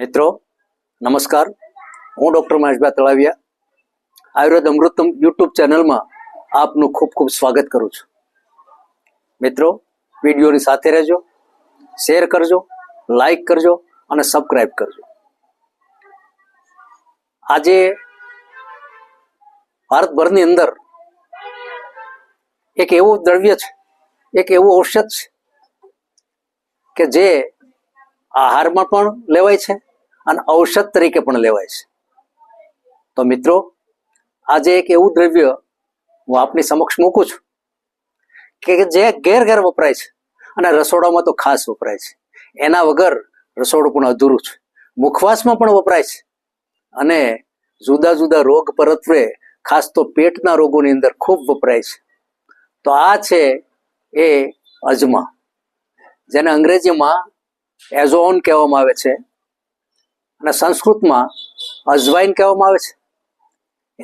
મિત્રો, નમસ્કાર. હું ડૉક્ટર મહેશભાઈ તળાવિયા. આયુર્વેદ અમૃતમ યુટ્યુબ ચેનલમાં આપનું ખૂબ ખૂબ સ્વાગત કરું છું. મિત્રો, વિડીયોની સાથે રહેજો, શેર કરજો, લાઈક કરજો અને સબસ્ક્રાઈબ કરજો. આજે ભારતભરની અંદર એક એવું દ્રવ્ય છે, એક એવું ઔષધ છે કે જે આહારમાં પણ લેવાય છે અને ઔષધ તરીકે પણ લેવાય છે. તો મિત્રો, આજે એક એવું દ્રવ્ય હું આપની સમક્ષ મૂકું છું કે જે ઘેર ઘેર વપરાય છે અને રસોડામાં તો ખાસ વપરાય છે. એના વગર રસોડું પણ અધૂરું છે. મુખવાસમાં પણ વપરાય છે અને જુદા જુદા રોગ પરત્વે ખાસ તો પેટના રોગોની અંદર ખૂબ વપરાય છે. તો આ છે એ અજમા. જેને અંગ્રેજીમાં એઝોન કહેવામાં આવે છે. અને સંસ્કૃતમાં અજવાઈન કહેવામાં આવે છે.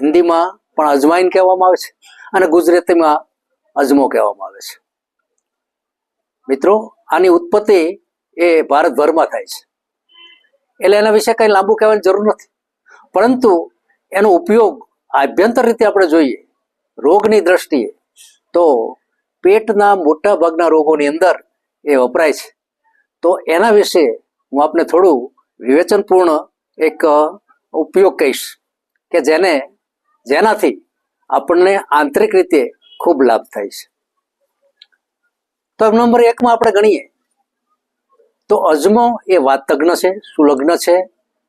હિન્દીમાં પણ અજવાઈન કહેવામાં આવે છે અને ગુજરાતીમાં અજમો કહેવામાં આવે છે. મિત્રો, આની ઉત્પત્તિ એ ભારતભરમાં થાય છે. એટલે એના વિશે કંઈ લાંબુ કહેવાની જરૂર નથી. પરંતુ એનો ઉપયોગ આભ્યંતર રીતે આપણે જોઈએ, રોગની દ્રષ્ટિએ, તો પેટના મોટા ભાગના રોગોની અંદર એ વપરાય છે. તો એના વિશે હું આપને થોડું વિવેચનપૂર્ણ એક ઉપયોગ કહીશ કે જેને, જેનાથી આપણને આંતરિક રીતે ખૂબ લાભ થાય છે. તો નંબર એકમાં આપણે ગણીએ. તો અજમો એ વાતજ્ઞ છે, સુલગ્ન છે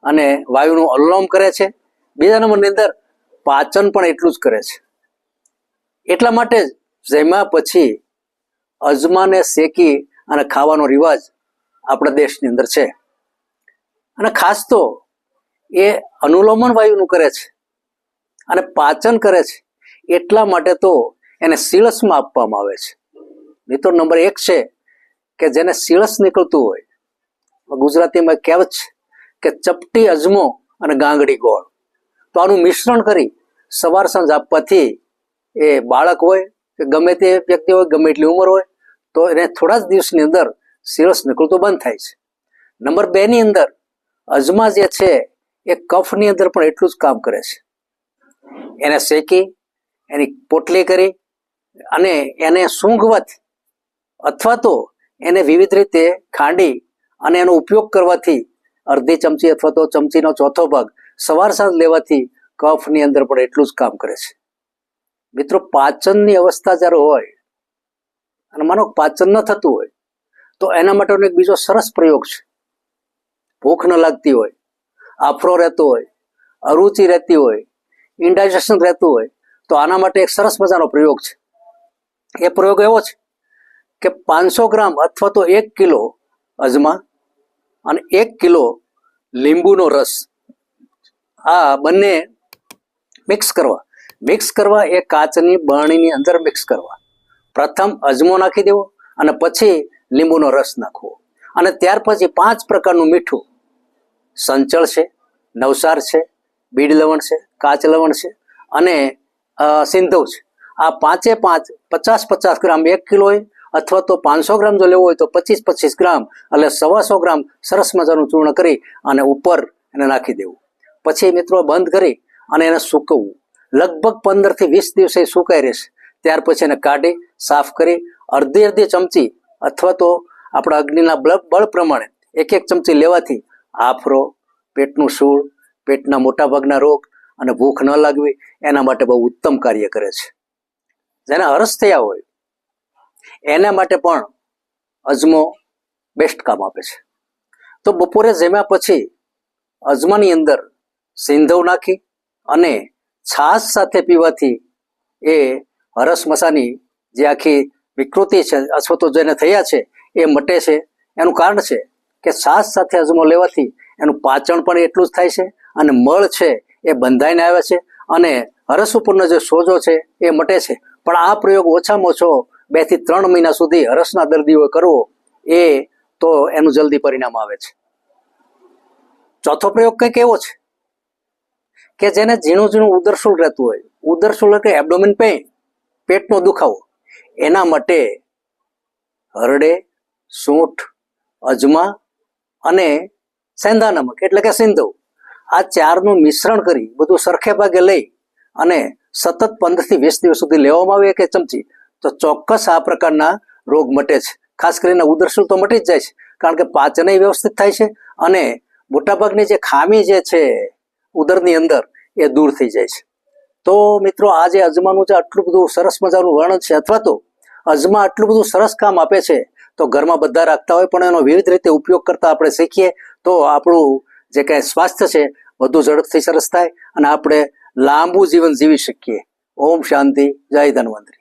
અને વાયુનું અલ્લોમ કરે છે. બીજા નંબરની અંદર પાચન પણ એટલું જ કરે છે. એટલા માટે જ જેમાં પછી અજમાને શેકી અને ખાવાનો રિવાજ આપણા દેશની અંદર છે. અને ખાસ તો એ અનુલોમન વાયુનું કરે છે અને પાચન કરે છે. એટલા માટે તો એને સીળસમાં આપવામાં આવે છે. મિત્રો નંબર એક છે કે જેને સીળસ નીકળતું હોય ગુજરાતીમાં કહેવત છે કે ચપટી અજમો અને ગાંગડી ગોળ. તો આનું મિશ્રણ કરી સવાર સાંજ આપવાથી એ બાળક હોય કે ગમે તે વ્યક્તિ હોય, ગમે એટલી ઉંમર હોય, તો એને થોડા જ દિવસની અંદર સીરસ નીકળતું બંધ થાય છે. નંબર બે ની અંદર અજમા જે છે, એ કફની અંદર પણ એટલું જ કામ કરે છે. એને શેકી, એની પોટલી કરી અને એને સૂંઘવાથી અથવા તો એને વિવિધ રીતે ખાંડી અને એનો ઉપયોગ કરવાથી અડધી ચમચી અથવા તો ચમચીનો ચોથો ભાગ સવાર સાંજ લેવાથી કફની અંદર પણ એટલું જ કામ કરે છે. મિત્રો, પાચનની અવસ્થા જ્યારે હોય, અને માનો પાચન ન થતું હોય, તો એના માટેનો એક બીજો સરસ પ્રયોગ છે. ભૂખ ન લાગતી હોય આફરો રહેતો હોય, અરુચિ રહેતી હોય ઇન્ડાઇજેશન રહેતું હોય, તો આના માટે એક સરસ મજાનો પ્રયોગ છે. એ પ્રયોગ એવો છે કે પાંચસો ગ્રામ અથવા તો એક કિલો અજમા અને એક કિલો લીંબુનો રસ આ બંને મિક્સ કરવા. મિક્સ કરવા એ કાચની બરણીની અંદર મિક્સ કરવા. પ્રથમ અજમો નાખી દેવો અને પછી લીંબુનો રસ નાખવો. અને ત્યાર પછી પાંચ પ્રકારનું મીઠું સંચળ છે, નવસાર છે, બીડ લવણ છે, કાચ લવણ છે અને સિંધવ છે. આ પાંચે પાંચ પચાસ પચાસ ગ્રામ એક કિલો અથવા તો પાંચસો ગ્રામ જો લેવો હોય તો પચીસ પચીસ ગ્રામ એટલે સવાસો ગ્રામ સરસ મજાનું ચૂર્ણ કરી અને ઉપર એને નાખી દેવું. પછી મિત્રો બંધ કરી અને એને સૂકવવું. લગભગ પંદરથી વીસ દિવસે સુકાઈ રહેશે. ત્યાર પછી એને કાઢી, સાફ કરી, અડધી અડધી ચમચી અથવા તો આપણા અગ્નિના બળ પ્રમાણે એક એક ચમચી લેવાથી આફરો, પેટનું સૂળ, પેટના મોટા ભાગના રોગ અને ભૂખ ન લાગવી એના માટે બહુ ઉત્તમ કાર્ય કરે છે. જેને હરસ થયા હોય, એના માટે પણ અજમો બેસ્ટ કામ આપે છે. તો બપોરે જમ્યા પછી અજમાની અંદર સિંધવ નાખી અને છાશ સાથે પીવાથી એ હરસ મસાની જે આખી વિકૃતિ છે અથવા તો જેને થયા છે, એ મટે છે. એનું કારણ છે કે શ્વાસ સાથે અજમો લેવાથી એનું પાચન પણ એટલું જ થાય છે અને મળ છે એ બંધાઈને આવે છે અને હરસ ઉપરનો જે સોજો છે એ મટે છે. પણ આ પ્રયોગ ઓછામાં ઓછો બેથી ત્રણ મહિના સુધી હરસના દર્દીઓએ કરવો એ તો એનું જલ્દી પરિણામ આવે છે. ચોથો પ્રયોગ કંઈક એવો છે કે જેને ઝીણું ઝીણું ઉદરશુલ રહેતું હોય. ઉદરશુલ એટલે એબડોમિન પેઇન પેટનો દુખાવો. એના માટે હરડે, સૂંઠ, અજમા અને સેંધા નમક એટલે કે સિંધુ. આ ચારનું મિશ્રણ કરી બધું સરખે ભાગે લઈ અને સતત પંદરથી વીસ દિવસ સુધી લેવામાં આવે એક ચમચી. તો ચોક્કસ આ પ્રકારના રોગ મટે છે. ખાસ કરીને ઉદરસુલ તો મટી જ જાય છે, કારણ કે પાચનય વ્યવસ્થિત થાય છે અને મોટાભાગની જે ખામી જે છે ઉદરની અંદર એ દૂર થઈ જાય છે. તો મિત્રો, આ જે અજમાનું જે આટલું બધું સરસ મજાનું વર્ણન છે, અથવા તો અજમા આટલું બધું સરસ કામ આપે છે તો ઘરમાં બધા રાખતા હોય, પણ એનો વિવિધ રીતે ઉપયોગ કરતા આપણે શીખીએ, તો આપણું જે કાંઈ સ્વાસ્થ્ય છે, વધુ ઝડપથી સરસ થાય અને આપણે લાંબુ જીવન જીવી શકીએ. ઓમ શાંતિ, જય ધન્વંતરી.